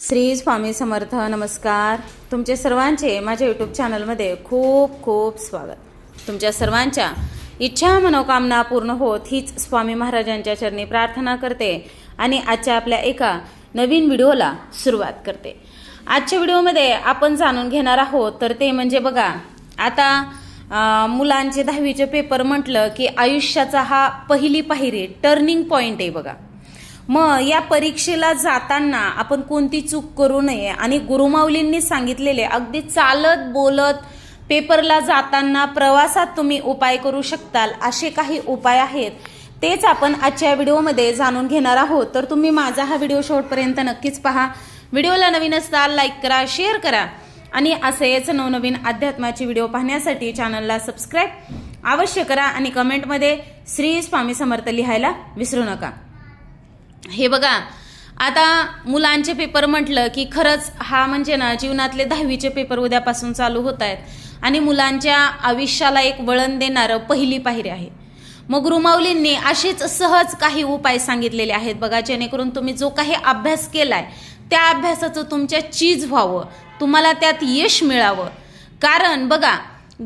श्री स्वामी समर्थ नमस्कार. तुमचे सर्वांचे माझ्या यूट्यूब चॅनलमध्ये खूप खूप स्वागत. तुमच्या सर्वांच्या इच्छा मनोकामना पूर्ण होत हीच स्वामी महाराजांच्या चरणी प्रार्थना करते आणि आजच्या आपल्या एका नवीन व्हिडिओला सुरुवात करते. आजच्या व्हिडिओमध्ये आपण जाणून घेणार आहोत तर ते म्हणजे बघा आता मुलांचे दहावीचे पेपर म्हटलं की आयुष्याचा हा पहिली पायरी टर्निंग पॉईंट आहे बघा. मग या परीक्षेला जाताना आपण कोणती चूक करू नये. आणि गुरुमाऊलींनी सांगितलेले अगदी चालत बोलत पेपरला जाताना प्रवासात तुम्ही उपाय करू शकताल असे काही उपाय आहेत. तेच आपण आजच्या व्हिडिओमध्ये जाणून घेणार आहोत. तर तुम्ही माझा हा व्हिडिओ शेवटपर्यंत नक्कीच पहा. व्हिडिओला नवीन असताल लाईक करा शेअर करा. आणि असेच नवनवीन अध्यात्माचे व्हिडिओ पाहण्यासाठी चॅनलला सबस्क्राईब अवश्य करा आणि कमेंटमध्ये श्री स्वामी समर्थ लिहायला विसरू नका. हे बघा आता मुलांचे पेपर म्हटलं की खरंच हा म्हणजे ना जीवनातले दहावीचे पेपर उद्यापासून चालू होत आहेत आणि मुलांच्या आयुष्याला एक वळण देणारं पहिली पायरी आहे. मग रुमावलींनी असेच सहज काही उपाय सांगितलेले आहेत बघा जेणेकरून तुम्ही जो काही अभ्यास केलाय त्या अभ्यासाचं तुमच्या चीज व्हावं तुम्हाला त्यात यश मिळावं. कारण बघा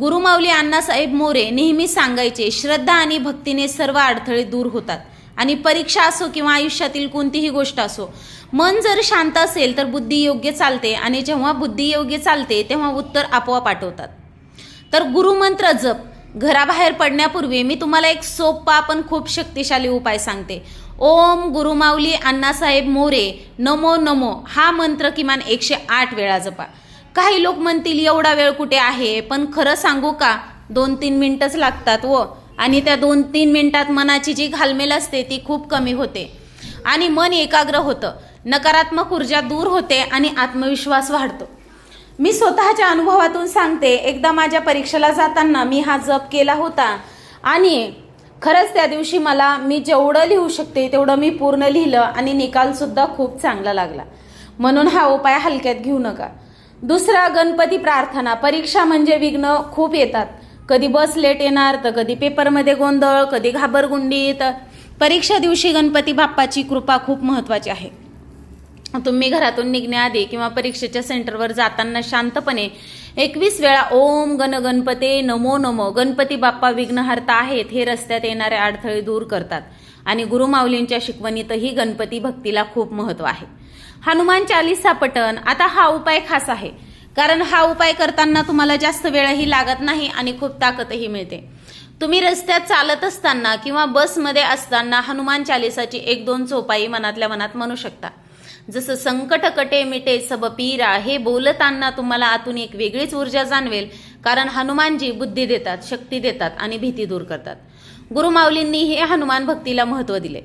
गुरुमावली अण्णासाहेब मोरे नेहमी सांगायचे श्रद्धा आणि भक्तीने सर्व अडथळे दूर होतात. आणि परीक्षा असो किंवा आयुष्यातील कोणतीही गोष्ट असो मन जर शांत असेल तर बुद्धी योग्य चालते आणि जेव्हा बुद्धी योग्य चालते तेव्हा उत्तर आपोआप आठवतात. तर गुरुमंत्र जप. घराबाहेर पडण्यापूर्वी मी तुम्हाला एक सोपा पण खूप शक्तिशाली उपाय सांगते. ओम गुरुमाऊली अण्णासाहेब मोरे नमो नमो. हा मंत्र किमान एकशे आठ वेळा जपा. काही लोक म्हणतील एवढा वेळ कुठे आहे? पण खरं सांगू का? दोन तीन मिनटंच लागतात व. आणि त्या दोन तीन मिनटात मनाची जी घालमेल असते ती खूप कमी होते. आणि मन एकाग्र होतं. नकारात्मक ऊर्जा दूर होते आणि आत्मविश्वास वाढतो. मी स्वतःच्या अनुभवातून सांगते एकदा माझ्या परीक्षेला जाताना मी हा जप केला होता आणि खरंच त्या दिवशी मला मी जेवढं लिहू शकते तेवढं मी पूर्ण लिहिलं आणि निकालसुद्धा खूप चांगला लागला. म्हणून हा उपाय हलक्यात घेऊ नका. दुसरा गणपती प्रार्थना. परीक्षा म्हणजे विघ्न खूप येतात. कधी बस लेट येणार तर कधी पेपरमध्ये गोंधळ कधी घाबरगुंडी तर परीक्षा दिवशी गणपती बाप्पाची कृपा खूप महत्वाची आहे. तुम्ही घरातून निघण्याआधी किंवा परीक्षेच्या सेंटरवर जाताना शांतपणे एकवीस वेळा ओम गण गणपते नमो नमो. गणपती बाप्पा विघ्नहर्ता आहेत हे रस्त्यात येणारे अडथळे दूर करतात. आणि गुरुमाऊलींच्या शिकवणीतही गणपती भक्तीला खूप महत्त्व आहे. हनुमान चालीसा पठण आता हा उपाय खास आहे. कारण हा उपाय करताना तुम्हाला जास्त वेळही लागत नाही आणि खूप ताकदही मिळते. तुम्ही रस्त्यात चालत असताना किंवा बसमध्ये असताना हनुमान चालिसाची एक दोन चोपाई मनातल्या मनात म्हणू शकता. जसं संकट कटे मिटे सब पीरा हे बोलताना तुम्हाला आतून एक वेगळीच ऊर्जा जाणवेल कारण हनुमानजी बुद्धी देतात शक्ती देतात आणि भीती दूर करतात. गुरुमाऊलींनी हे हनुमान भक्तीला महत्त्व दिले.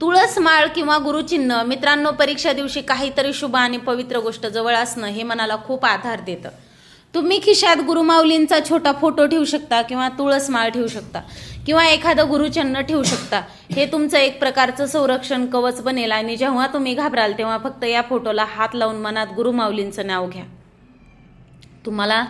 तुळस माळ किंवा गुरुचिन्ह मित्रांनो परीक्षा दिवशी काहीतरी शुभ आणि पवित्र गोष्ट जवळ असणं हे मनाला खूप आधार देतं. तुम्ही खिशात गुरुमाऊलींचा छोटा फोटो ठेवू शकता किंवा तुळस माळ ठेवू शकता किंवा एखादं गुरुचिन्ह ठेवू शकता. हे तुमचं एक प्रकारचं संरक्षण कवच बनेल आणि जेव्हा तुम्ही घाबराल तेव्हा फक्त या फोटोला हात लावून मनात गुरुमाऊलींचं नाव घ्या. तुम्हाला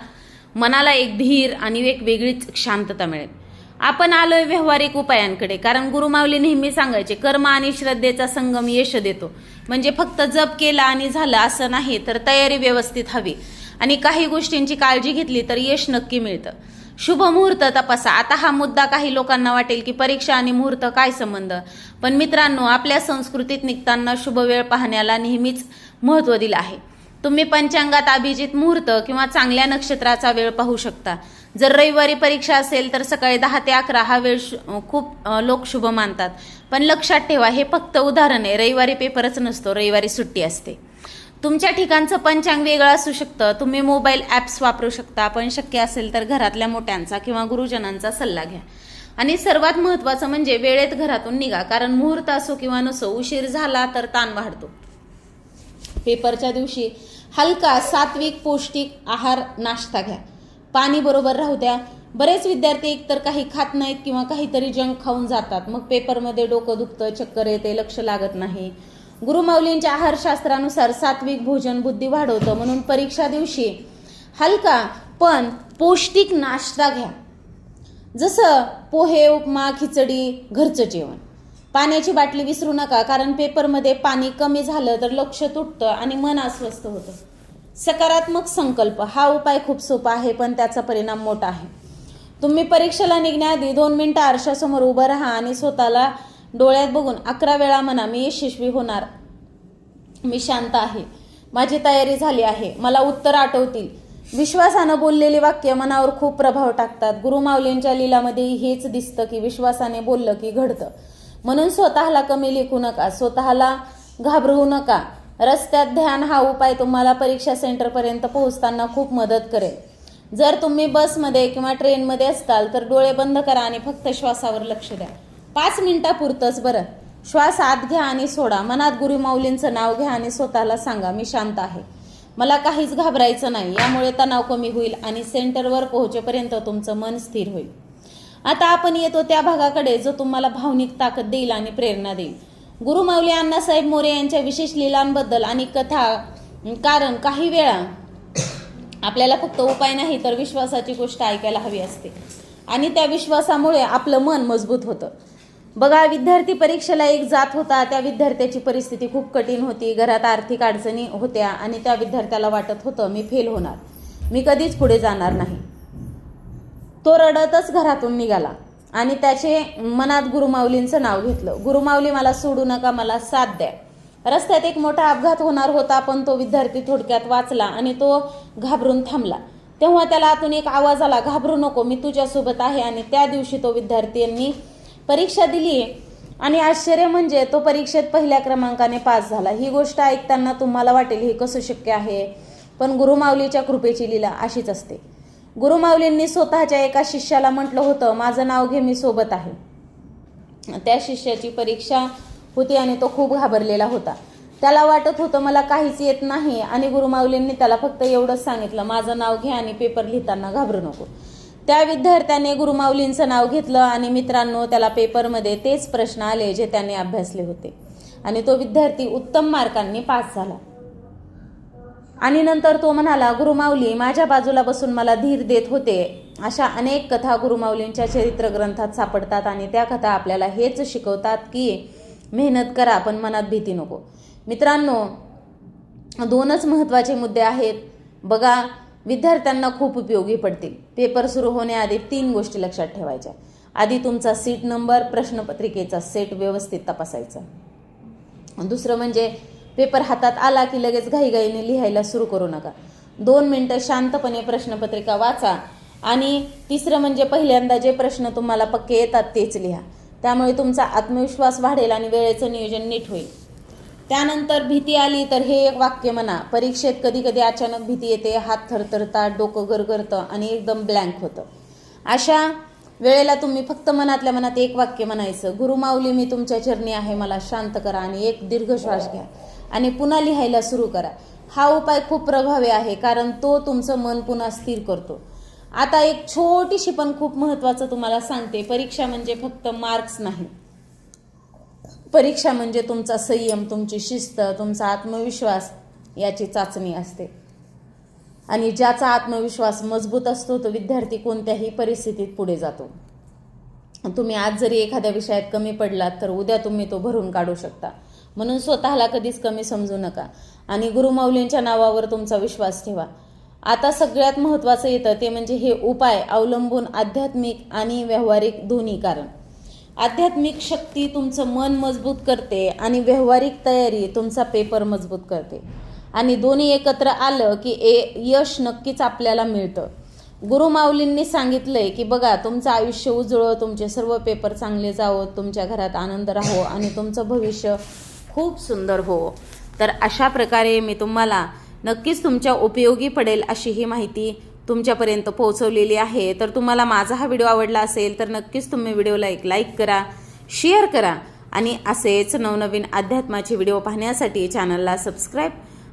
मनाला एक धीर आणि एक वेगळीच शांतता मिळेल. आपण आलोय व्यावहारिक उपायांकडे. कारण गुरुमावली नेहमी सांगायचे कर्म आणि श्रद्धेचा संगम यश देतो. म्हणजे फक्त जप केला आणि झालं असं नाही तर तयारी व्यवस्थित हवी. आणि काही गोष्टींची काळजी घेतली तर यश नक्की मिळतं. शुभ मुहूर्त तपासा. आता हा मुद्दा काही लोकांना वाटेल की परीक्षा आणि मुहूर्त काय संबंध? पण मित्रांनो आपल्या संस्कृतीत निघताना शुभ वेळ पाहण्याला नेहमीच महत्त्व दिलं आहे. तुम्ही पंचांगात अभिजित मुहूर्त किंवा चांगल्या नक्षत्राचा वेळ पाहू शकता. जर रविवारी परीक्षा असेल तर सकाळी दहा ते अकरा हा वेळ खूप लोक शुभ मानतात. पण लक्षात ठेवा हे फक्त उदाहरण आहे. रविवारी पेपरच नसतो रविवारी सुट्टी असते. तुमच्या ठिकाणचं पंचांग वेगळं असू शकतं. तुम्ही मोबाईल ॲप्स वापरू शकता. पण शक्य असेल तर घरातल्या मोठ्यांचा किंवा गुरुजनांचा सल्ला घ्या. आणि सर्वात महत्त्वाचं म्हणजे वेळेत घरातून निघा. कारण मुहूर्त असो किंवा नसो उशीर झाला तर ताण वाढतो. पेपरच्या दिवशी हलका सात्विक पौष्टिक आहार नाश्ता घ्या. पाणी बरोबर राहू द्या. बरेच विद्यार्थी एकतर काही खात नाहीत किंवा काहीतरी जंक खाऊन जातात. मग पेपरमध्ये डोकं दुखतं चक्कर येते लक्ष लागत नाही. गुरुमाऊलींच्या आहारशास्त्रानुसार सात्विक भोजन बुद्धी वाढवतं. म्हणून परीक्षा दिवशी हलका पण पौष्टिक नाश्ता घ्या. जसं पोहे उपमा खिचडी घरचं जेवण. पाण्याची बाटली विसरू नका कारण पेपरमध्ये पाणी कमी झालं तर लक्ष तुटतं आणि मन अस्वस्थ होतं. सकारात्मक संकल्प हा उपाय खूप सोपा आहे पण त्याचा परिणाम मोठा आहे. तुम्ही परीक्षेला निघण्याआधी दोन मिनटं आरशासमोर उभं राहा आणि स्वतःला डोळ्यात बघून अकरा वेळा म्हणा मी यशस्वी होणार. मी शांत आहे. माझी तयारी झाली आहे. मला उत्तर आठवतील. विश्वासानं बोललेली वाक्य मनावर खूप प्रभाव टाकतात. गुरुमाऊलींच्या लीलामध्ये हेच दिसतं की विश्वासाने बोललं की घडतं. म्हणून स्वतःला कमी लेखू नका. स्वतःला घाबरवू नका. रस्त्यात ध्यान हा उपाय तुम्हाला परीक्षा सेंटरपर्यंत पोहोचताना खूप मदत करेल. जर तुम्ही बसमध्ये किंवा ट्रेनमध्ये असताल तर डोळे बंद करा आणि फक्त श्वासावर लक्ष द्या. पाच मिनिटापुरतंच बरं. श्वास आत घ्या आणि सोडा. मनात गुरुमाऊलींचं नाव घ्या आणि स्वतःला सांगा मी शांत आहे. मला काहीच घाबरायचं नाही. यामुळे तणाव कमी होईल आणि सेंटरवर पोहोचेपर्यंत तुमचं मन स्थिर होईल. आता आपण येतो त्या भागाकडे जो तुम्हाला भावनिक ताकद देईल आणि प्रेरणा देईल. गुरुमाऊली अण्णासाहेब मोरे यांच्या विशेष लिलांबद्दल आणि कथा कारण काही वेळा आपल्याला फक्त उपाय नाही तर विश्वासाची गोष्ट ऐकायला हवी असते. आणि त्या विश्वासामुळे आपलं मन मजबूत होतं. बघा विद्यार्थी परीक्षेला एक जात होता त्या विद्यार्थ्याची परिस्थिती खूप कठीण होती. घरात आर्थिक अडचणी होत्या आणि त्या विद्यार्थ्याला वाटत होतं मी फेल होणार. मी कधीच पुढे जाणार नाही. तो रडतच घरातून निघाला. आणि त्याचे मनात गुरुमाऊलींचं नाव घेतलं. गुरुमाऊली मला सोडू नका मला साथ द्या. रस्त्यात एक मोठा अपघात होणार होता पण तो विद्यार्थी थोडक्यात वाचला आणि तो घाबरून थांबला. तेव्हा त्याला आतून एक आवाज आला घाबरू नको मी तुझ्यासोबत आहे. आणि त्या दिवशी तो विद्यार्थ्यांनी परीक्षा दिली. आणि आश्चर्य म्हणजे तो परीक्षेत पहिल्या क्रमांकाने पास झाला. ही गोष्ट ऐकताना तुम्हाला वाटेल हे कसं शक्य आहे? पण गुरुमाऊलीच्या कृपेची लीला अशीच असते. गुरुमाऊलींनी स्वतःच्या एका शिष्याला म्हटलं होतं माझं नाव घे मी सोबत आहे. त्या शिष्याची परीक्षा होती आणि तो खूप घाबरलेला होता. त्याला वाटत होतं मला काहीच येत नाही. आणि गुरुमाऊलींनी त्याला फक्त एवढंच सांगितलं माझं नाव घे आणि पेपर लिहिताना घाबरू नको. त्या विद्यार्थ्याने गुरुमाऊलींचं नाव घेतलं आणि मित्रांनो त्याला पेपरमध्ये तेच प्रश्न आले जे त्याने अभ्यासले होते. आणि तो विद्यार्थी उत्तम मार्कांनी पास झाला. आणि नंतर तो म्हणाला गुरुमाऊली माझ्या बाजूला बसून मला धीर देत होते. अशा अनेक कथा गुरुमाऊलींच्या चरित्र ग्रंथात सापडतात आणि त्या कथा आपल्याला हेच शिकवतात की मेहनत करा पण मनात भीती नको. मित्रांनो दोनच महत्त्वाचे मुद्दे आहेत. बघा विद्यार्थ्यांना खूप उपयोगी पडतील. पेपर सुरू होण्याआधी तीन गोष्टी लक्षात ठेवायच्या. आधी तुमचा सीट नंबर प्रश्नपत्रिकेचा सेट व्यवस्थित तपासायचा. दुसरं म्हणजे पेपर हातात आला की लगेच घाईघाईने लिहायला सुरू करू नका. दोन मिनटं शांतपणे प्रश्नपत्रिका वाचा आणि तिसरं म्हणजे पहिल्यांदा जे प्रश्न तुम्हाला पक्के येतात तेच लिहा. त्यामुळे तुमचा आत्मविश्वास वाढेल आणि वेळेचं नियोजन नीट होईल. त्यानंतर भीती आली तर हे एक वाक्य म्हणा. परीक्षेत कधी कधी अचानक भीती येते हात थरथरतात डोकं गरगरतं आणि एकदम ब्लँक होतं. अशा वेळेला तुम्ही फक्त मनातल्या मनात एक वाक्य म्हणायचं गुरुमाऊली मी तुमच्या चरणी आहे मला शांत करा आणि एक दीर्घ श्वास घ्या आणि पुन्हा लिहायला सुरू करा. हा उपाय खूप प्रभावी आहे कारण तो तुमचं मन पुन्हा स्थिर करतो. आता एक छोटीशी पण खूप महत्त्वाचं तुम्हाला सांगते परीक्षा म्हणजे फक्त मार्क्स नाही. परीक्षा म्हणजे तुमचा संयम तुमची शिस्त तुमचा आत्मविश्वास याची चाचणी असते. आणि ज्याचा आत्मविश्वास मजबूत असतो तो विद्यार्थी कोणत्याही परिस्थितीत पुढे जातो. तुम्ही आज जरी एखाद्या विषयात कमी पडलात तर उद्या तुम्ही तो भरून काढू शकता. म्हणून स्वतःला कधीच कमी समजू नका. आणि गुरुमाऊलींच्या नावावर तुमचा विश्वास ठेवा. आता सगळ्यात महत्त्वाचं येतं ते म्हणजे हे उपाय अवलंबून आध्यात्मिक आणि व्यावहारिक दोन्ही कारण. आध्यात्मिक शक्ती तुमचं मन मजबूत करते आणि व्यावहारिक तयारी तुमचा पेपर मजबूत करते. आणि दोन्ही एकत्र आलं की ए यश नक्कीच आपल्याला मिळतं. गुरुमाऊलींनी सांगितलंय की बघा तुमचं आयुष्य उजळं तुमचे सर्व पेपर चांगले जावो तुमच्या घरात आनंद राहो आणि तुमचं भविष्य खूप सुंदर हो. तर अशा प्रकारे मी तुम्हाला नक्कीच तुमच्या उपयोगी पडेल अशी ही माहिती तुमच्यापर्यंत पोहोचवलेली आहे. तर तुम्हाला माझा हा व्हिडिओ आवडला असेल तर नक्कीच तुम्ही व्हिडिओला एक लाईक करा शेअर करा आणि असेच नवनवीन अध्यात्माचे व्हिडिओ पाहण्यासाठी चॅनलला सबस्क्राईब